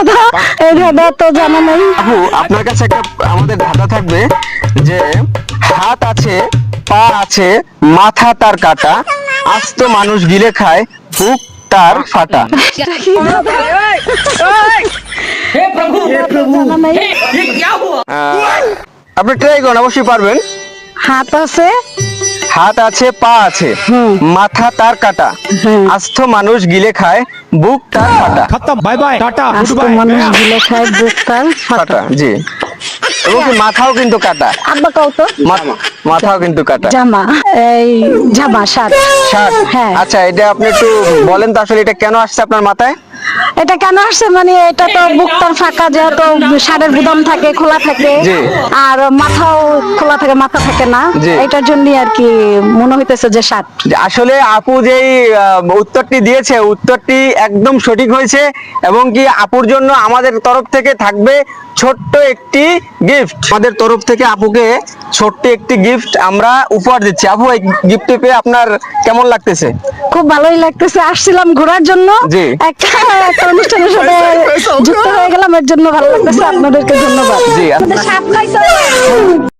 ধাঁধা এই ধাঁধা তো জানা নেই আপু আপনার কাছে একটা আমাদের ধাঁধা থাকবে যে হাত আছে পা আছে মাথা তার কাটা আস্ত মানুষ গিলে খায় বুক তার ফাটা আপনি ট্রাই করুন অবশ্যই পারবেন হাত আছে হাত আছে পা আছে। মাথা তার কাটা। আস্থ মানুষ গিলে খায় বুক তার কাটা বাই বাই টাটা মানুষ গিলে খায় বুক তার ফাটা। জি। এবং মাথাও কিন্তু কাটা। আব্বা কাও তো? মাথাও কিন্তু কাটা। জামা এই জামা শার্ট। শার্ট। হ্যাঁ। আচ্ছা এটা আপনি একটু বলেন তো আসলে এটা কেন আসছে আপনার মাথায়? এটা কেন আসছে? মানে এটা তো বুকটার ফাঁকা যেহেতু শাড়ির বুদাম থাকে খোলা থাকে আর মাথাও খোলা থাকে মাথা থাকে না। এটার জন্য আর কি মনে হইতেছে যে যে আসলে আপু যেই উত্তরটি দিয়েছে উত্তরটি একদম সঠিক হয়েছে এবং কি আপুর জন্য আমাদের তরফ থেকে থাকবে ছোট্ট একটি গিফট আমাদের তরফ থেকে আপুকে ছোট্ট একটি গিফট আমরা উপহার দিচ্ছি। আপু এই গিফটটি পেয়ে আপনার কেমন লাগতেছে? খুব ভালোই লাগতেছে। আসছিলাম ঘোরার জন্য। একটা একটা অনুষ্ঠানের সাথে যুক্ত হয়ে গেলাম। এর জন্য ভালো লাগতেছে। আপনাদেরকে ধন্যবাদ। জি